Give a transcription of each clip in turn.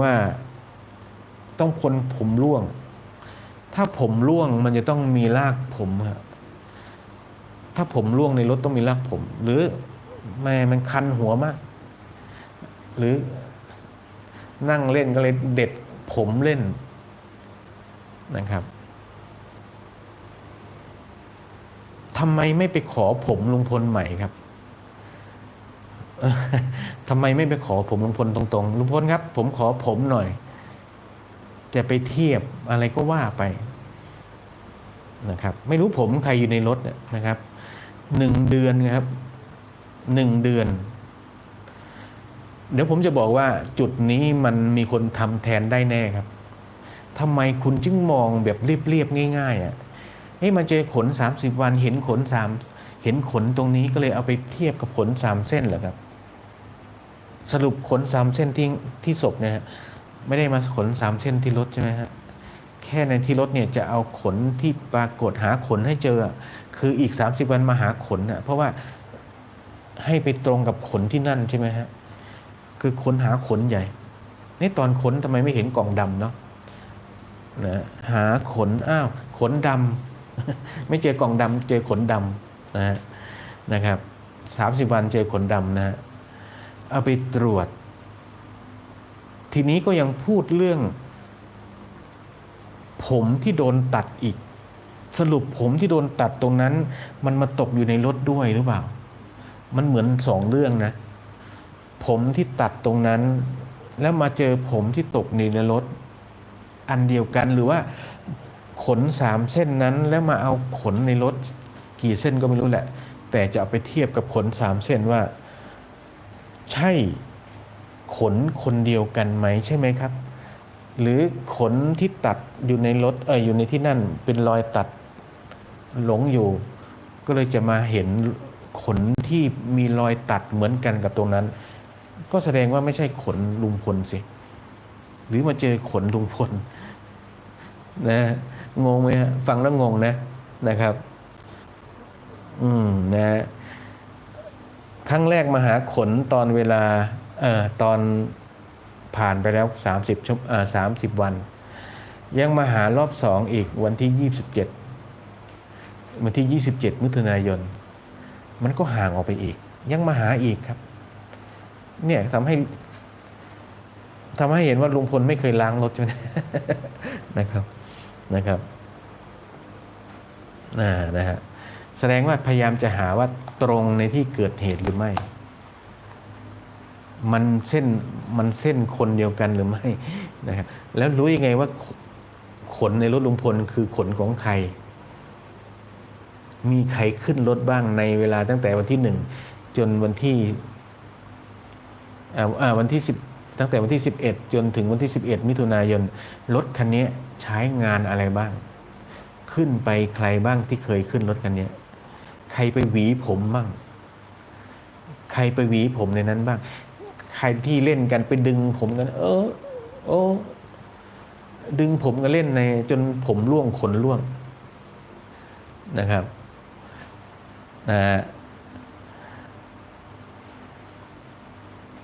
ว่าต้องคนผมร่วง ถ้าผมร่วงมันจะต้องมีรากผมฮะถ้าผมร่วงในรถต้องมีรากผม หรือแม่มันคันหัวมาก หรือนั่งเล่นก็เลยเด็ดผมเล่นนะครับทำไมไม่ไปขอผมลุงพลใหม่ครับ ทำไมไม่ไปขอผมลุงพลตรงๆลุงพลครับ ผมขอผมหน่อย จะไปเทียบอะไรก็ว่าไปนะครับ ไม่รู้ผมใครอยู่ในรถนะครับหนึ่งเดือนครับหนึ่งเดือน เดี๋ยวผมจะบอกว่าจุดนี้มันมีคนทำแทนได้แน่ครับทำไมคุณจึงมองแบบเรียบๆง่าย ๆอะเฮ้ยมาเจอขน 30 วันเห็นขนสามเห็นขนตรงนี้ก็เลยเอาไปเทียบกับขนสามเส้นเหรอครับ สรุปขนสามเส้นที่ที่ศพเนี่ยฮะไม่ได้มาขนสามเส้นที่รถใช่ไหมฮะแค่ในที่รถเนี่ยจะเอาขนที่ปรากฏหาขนให้เจอ คืออีก 30 วันมาหาขนอะเพราะว่าให้ไปตรงกับขนที่นั่นใช่ไหมฮะคือค้นหาขนใหญ่นี่ตอนขนทำไมไม่เห็นกล่องดำเนาะนะหาขนอ้าวขนดำไม่เจอกล่องดำเจอขนดำนะฮะนะครับสามสิบวันเจอขนดำนะฮะ เอาไปตรวจ ทีนี้ก็ยังพูดเรื่อง ผมที่โดนตัดอีก สรุปผมที่โดนตัดตรงนั้น มันมาตกอยู่ในรถด้วยหรือเปล่า มันเหมือนสองเรื่องนะ ผมที่ตัดตรงนั้น แล้วมาเจอผมที่ตกในรถ อันเดียวกันหรือว่า ขนสามเส้นนั้น แล้วมาเอาขนในรถ กี่เส้นก็ไม่รู้แหละ แต่จะเอาไปเทียบกับขนสามเส้นว่า ใช่ขนคนเดียวกันไหมใช่ไหมครับ หรือขนที่ตัดอยู่ในรถเอออยู่ในที่นั่นเป็นรอยตัดหลงอยู่ ก็เลยจะมาเห็นขนที่มีรอยตัดเหมือนกันกับตรงนั้น ก็แสดงว่าไม่ใช่ขนลุงพลสิหรือมาเจอขนลุงพลนะงงไหมฮะฟังแล้วงงนะนะครับ อืมนะ ครั้งแรกมาหาขนตอนเวลาอตอนผ่านไปแล้ว 30ชั่วเอ่อ30วัน ยังมาหารอบสองอีกวันที่ 27 วันที่ 27 มิถุนายน มันก็ห่างออกไปอีก ยังมาหาอีกครับ เนี่ยทำให้ทำให้เห็นว่าลุงพลไม่เคยล้างรถใช่ไหมนะครับนะครับอ่านะฮะ แสดงว่าพยายามจะหาว่าตรงในที่เกิดเหตุหรือไม่ มันเส้นมันเส้นคนเดียวกันหรือไม่นะครับแล้วรู้ยังไงว่าขนในรถลุงพลคือขนของใคร มีใครขึ้นรถบ้างในเวลาตั้งแต่วันที่หนึ่งจนวันที่อ่าอ่าวันที่สิบตั้งแต่วันที่สิบเอ็ดจนถึงวันที่สิบเอ็ดมิถุนายนรถคันนี้ใช้งานอะไรบ้าง ขึ้นไปใครบ้างที่เคยขึ้นรถคันนี้ ใครไปหวีผมบ้างใครไปหวีผมในนั้นบ้าง ใครที่เล่นกันไปดึงผมกัน เออ โอ้ดึงผมกันเล่นใน จนผมร่วงขนร่วงนะครับนะ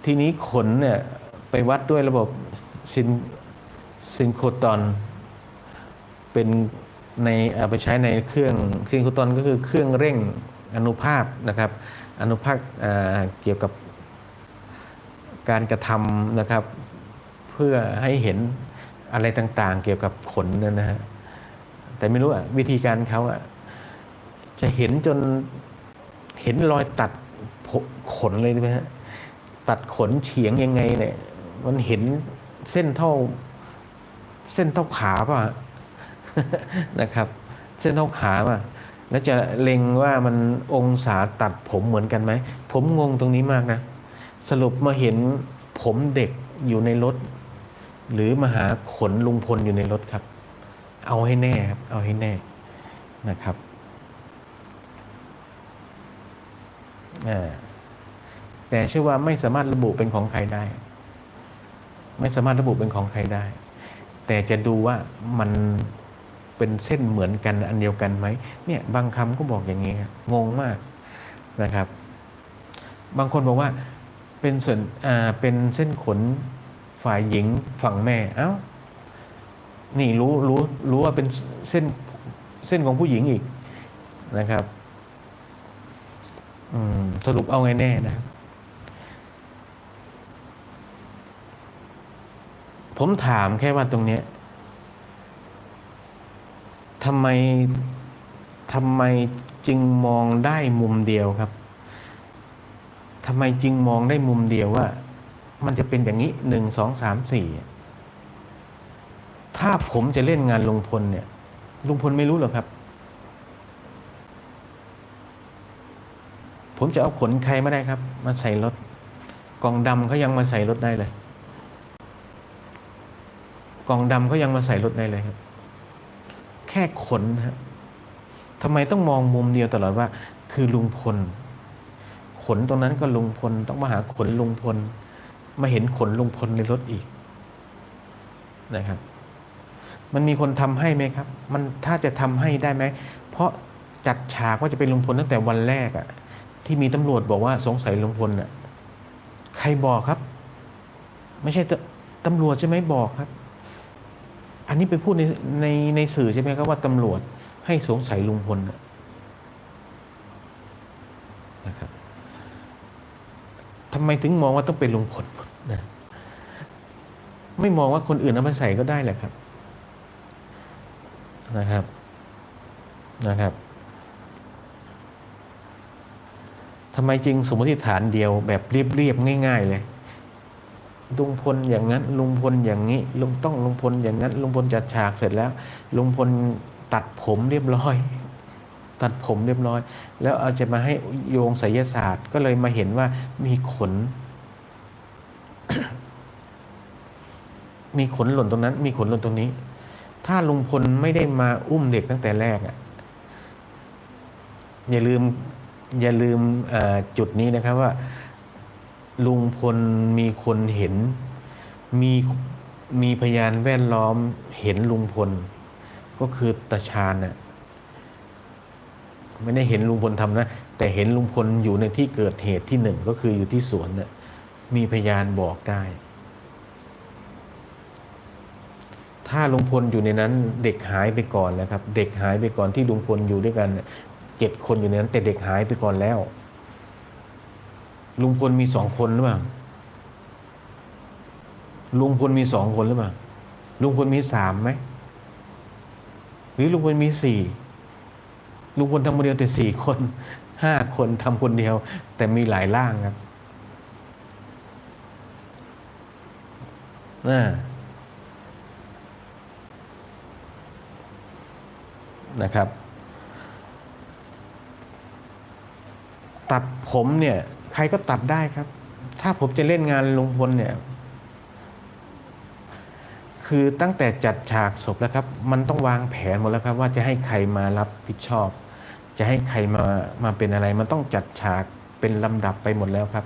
ทีนี้ขนเนี่ย ไปวัดด้วยระบบซินซินโครตอนเป็น ในเอาไปใช้ในเครื่องซินโครตอนก็คือเครื่องเร่งอนุภาคนะครับ อนุภาคอ่าเกี่ยวกับการกระทำนะครับ เพื่อให้เห็นอะไรต่างๆ เกี่ยวกับขนนยนะฮะแต่ไม่รู้อะวิธีการเขาอะจะเห็นจนเห็นรอยตัดขนเลยไหมฮะตัดขนเฉียงยังไงเนี่ย มันเห็นเส้นเท่า เส้นเท่าขาป่ะ นะครับ เส้นเท่าขาป่ะแล้วจะเล็งว่ามันองศาตัดผมเหมือนกันไหม ผมงงตรงนี้มากนะ สรุปมาเห็นผมเด็กอยู่ในรถ หรือมาหาขนลุงพลอยู่ในรถครับ เอาให้แน่ครับ เอาให้แน่นะครับแต่เชื่อว่าไม่สามารถระบุเป็นของใครได้ ไม่สามารถระบุเป็นของใครได้ แต่จะดูว่ามัน เป็นเส้นเหมือนกันอันเดียวกันไหมเนี่ยบางคำก็บอกอย่างนี้ครับงงมากนะครับ บางคนบอกว่าเป็นส่วนอ่าเป็นเส้นขนฝ่ายหญิงฝั่งแม่เอ้านี่รู้รู้รู้ว่าเป็นเส้นเส้นของผู้หญิงอีกนะครับสรุปเอาไงแน่นะผมถามแค่ว่าตรงเนี้ย ทำไมทำไมจึงมองได้มุมเดียวครับทำไมจึงมองได้มุมเดียวว่า มันจะเป็นอย่างนี้หนึ่งสองสามสี่ถ้าผมจะเล่นงานลุงพลเนี่ย ลุงพลไม่รู้หรอกครับ ผมจะเอาขนใครไม่ได้ครับ มาใส่รถ กองดำเขายังมาใส่รถได้เลย กองดำเขายังมาใส่รถได้เลยครับ แค่ขนฮะทำไมต้องมองมุมเดียวตลอดว่า คือลุงพล ขนตรงนั้นก็ลุงพล ต้องมาหาขนลุงพล มาเห็นขนลุงพลในรถอีกนะครับ มันมีคนทำให้ไหมครับ มันถ้าจะทำให้ได้ไหม เพราะจัดฉากว่าจะเป็นลุงพลตั้งแต่วันแรกอะที่มีตำรวจบอกว่าสงสัยลุงพลอะใครบอกครับ ไม่ใช่ตตำรวจใช่ไหมบอกครับ อันนี้ไปพูดในในในสื่อใช่ไหมครับว่าตำรวจให้สงสัยลุงพลนะนะครับทำไมถึงมองว่าต้องเป็นลุงพลนะไม่มองว่าคนอื่นเอามาใส่ก็ได้แหละครับ นะครับนะครับทำไมจริงสมมติฐานเดียวแบบเรียบๆง่าย ๆ เลย ลุงพลอย่างนั้น ลุงพลอย่างนี้ ลุงต้องลุงพลอย่างนั้น ลุงพลจัดฉากเสร็จแล้ว ลุงพลตัดผมเรียบร้อย ตัดผมเรียบร้อย แล้วเอาจะมาให้โยงไสยศาสตร์ก็เลยมาเห็นว่ามีขน มีขนหล่นตรงนั้น มีขนหล่นตรงนี้ ถ้าลุงพลไม่ได้มาอุ้มเด็กตั้งแต่แรกอะอย่าลืม อย่าลืมจุดนี้นะครับว่า ลุงพลมีคนเห็น มีมีพยานแวดล้อมเห็นลุงพล ก็คือตาชาญน่ะไม่ได้เห็นลุงพลทำนะ แต่เห็นลุงพลอยู่ในที่เกิดเหตุที่หนึ่งก็คืออยู่ที่สวนน่ะมีพยานบอกได้ ถ้าลุงพลอยู่ในนั้น เด็กหายไปก่อนแล้วครับ เด็กหายไปก่อนที่ลุงพลอยู่ด้วยกันเนี่ยเจ็ดคนอยู่ในนั้น แต่เด็กหายไปก่อนแล้ว ลุงพลมีสองคนหรือเปล่าลุงพลมีสองคนหรือเปล่าลุงพลมีสามไหมหรือลุงพลมีสี่ลุงพลทำคนเดียวแต่สี่คนห้าคนทำคนเดียว แต่มีหลายร่างครับน่านะครับ ตัดผมเนี่ย ใครก็ตัดได้ครับ ถ้าผมจะเล่นงานลุงพลเนี่ย คือตั้งแต่จัดฉากศพแล้วครับ มันต้องวางแผนหมดแล้วครับ ว่าจะให้ใครมารับผิดชอบ จะให้ใครมามาเป็นอะไร มันต้องจัดฉากเป็นลำดับไปหมดแล้วครับ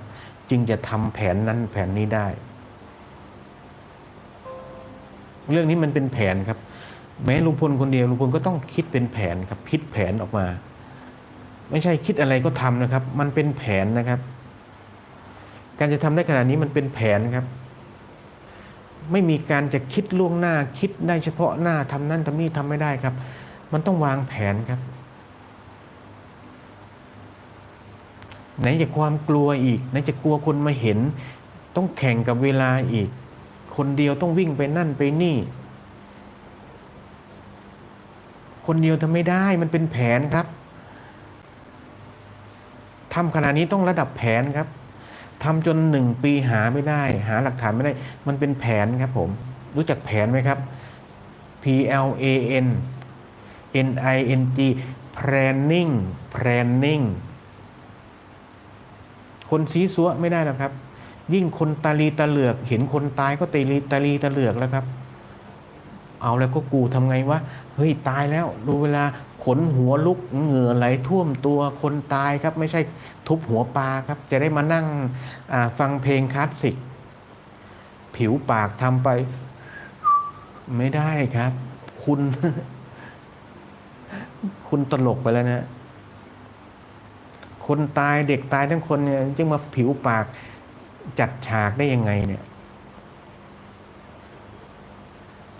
จึงจะทำแผนนั้นแผนนี้ได้ เรื่องนี้มันเป็นแผนครับ แม้ลุงพลคนเดียวลุงพลก็ต้องคิดเป็นแผนครับคิดแผนออกมา ไม่ใช่คิดอะไรก็ทำนะครับ มันเป็นแผนนะครับ การจะทำได้ขนาดนี้มันเป็นแผนครับ ไม่มีการจะคิดล่วงหน้าคิดได้เฉพาะหน้าทำนั่นทำนี่ทำไม่ได้ครับ มันต้องวางแผนครับ ไหนจะความกลัวอีก ไหนจะกลัวคนมาเห็น ต้องแข่งกับเวลาอีก คนเดียวต้องวิ่งไปนั่นไปนี่ คนเดียวทำไม่ได้มันเป็นแผนครับทำขนาดนี้ต้องระดับแผนครับ ทำจนหนึ่งปีหาไม่ได้ หาหลักฐานไม่ได้ มันเป็นแผนครับผม รู้จักแผนไหมครับ P L A N N I N G planning planning คนซีซัวไม่ได้หรอกครับ ยิ่งคนตาลีตาเหลือก เห็นคนตายก็ตาลีตาลีตาเหลือกแล้วครับ เอาแล้วก็กูทำไงวะเฮ้ยตายแล้ว ดูเวลา ขนหัวลุกเหงื่อไหลท่วมตัวคนตายครับ ไม่ใช่ทุบหัวปลาครับ จะได้มานั่งฟังเพลงคลาสสิก ผิวปากทำไป ไม่ได้ครับ คุณ คุณตลกไปแล้วนะ คนตายเด็กตายทั้งคนเนี่ยจึงมาผิวปากจัดฉากได้ยังไงเนี่ย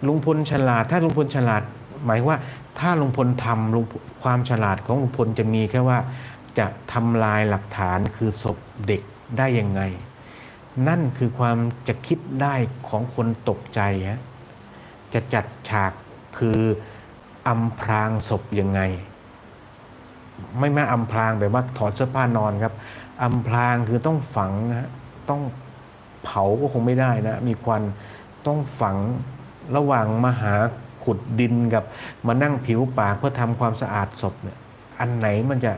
ลุงพลฉลาด ถ้าลุงพลฉลาด หมายว่า ถ้าลุงพลทำลุงความฉลาดของลุงพลจะมีแค่ว่าจะทำลายหลักฐานคือศพเด็กได้ยังไง นั่นคือความจะคิดได้ของคนตกใจฮะจะจัดฉากคืออำพรางศพยังไง ไม่แม่อำพรางแบบว่าถอดเสื้อผ้านอนครับอำพรางคือต้องฝังนะฮะต้องเผาก็คงไม่ได้นะ มีควันต้องฝังระหว่างมหา ขุดดินกับมานั่งผิวปากเพื่อทำความสะอาดศพเนี่ยอันไหนมันจะ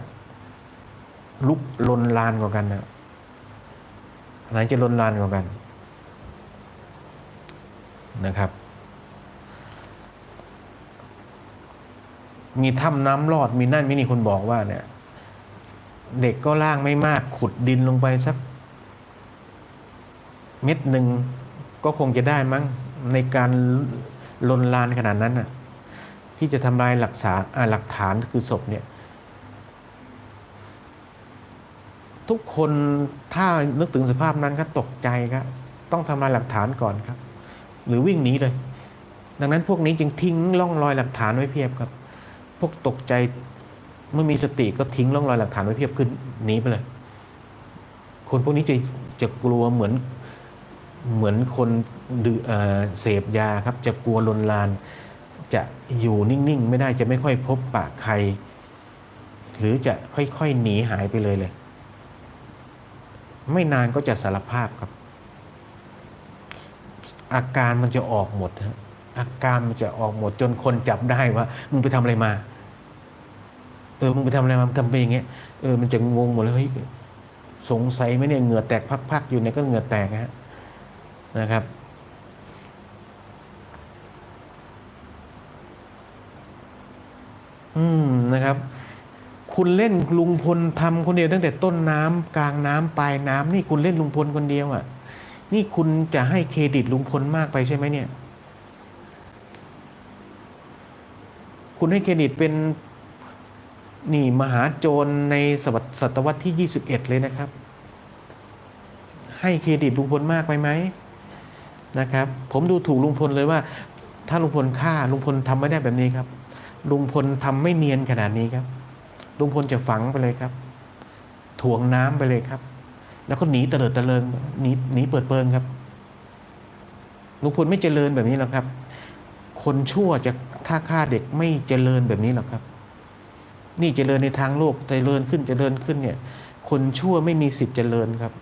ลุกลนลานกว่ากันนะอันไหนจะลนลานกว่ากันนะครับ มีถ้ำน้ำรอดมีนั่นมีนี่คนบอกว่าเนี่ย เด็กก็ล่างไม่มากขุดดินลงไปสักเม็ดหนึ่งก็คงจะได้มั้งในการ ลนลานขนาดนั้นน่ะที่จะทำลายหลักษาอ่าหลักฐานคือศพเนี่ย ทุกคนถ้านึกถึงสภาพนั้นก็ตกใจครับต้องทำลายหลักฐานก่อนครับ หรือวิ่งหนีเลย ดังนั้นพวกนี้จึงทิ้งร่องรอยหลักฐานไว้เพียบครับ พวกตกใจเมื่อมีสติก็ทิ้งร่องรอยหลักฐานไว้เพียบขึ้นหนีไปเลย คนพวกนี้จะจะกลัวเหมือน เหมือนคนเเสพยาครับจะกลัวลนลาน จะอยู่นิ่งๆ ไม่ได้จะไม่ค่อยพบปะใคร หรือจะค่อยๆหนีหายไปเลยเลย ไม่นานก็จะสารภาพครับ อาการมันจะออกหมดฮะอาการมันจะออกหมดจนคนจับได้ว่ามึงไปทำอะไรมา เออมึงไปทำอะไรมาทำไปอย่างเงี้ยเออมันจะงงหมดเลยเฮ้ยสงสัยไหมเนี่ยเหงื่อแตกพักๆอยู่เนี่ยก็เหงื่อแตกฮะ นะครับ อืมนะครับ คุณเล่นลุงพลทำคนเดียวตั้งแต่ต้นน้ำกลางน้ำปลายน้ำนี่คุณเล่นลุงพลคนเดียวอะ่ะ นี่คุณจะให้เครดิตลุงพลมากไปใช่ไหมเนี่ย คุณให้เครดิตเป็นนี่มหาโจรในศตวรรษศตวรรษที่ 21 เลยนะครับ ให้เครดิตลุงพลมากไปไหม นะครับ ผมดูถูกลุงพลเลยว่า ถ้าลุงพลฆ่าลุงพลทำไม่ได้แบบนี้ครับ ลุงพลทำไม่เนียนขนาดนี้ครับ ลุงพลจะฝังไปเลยครับ ถ่วงน้ำไปเลยครับ แล้วก็หนีเตลิดเตะเลิงหนีหนีเปิดเปิงครับลุงพลไม่เจริญแบบนี้หรอกครับ คนชั่วจะถ้าฆ่าเด็กไม่เจริญแบบนี้หรอกครับ นี่เจริญในทางโลกเจริญขึ้นเจริญขึ้นเนี่ย คนชั่วไม่มีสิทธิ์เจริญครับ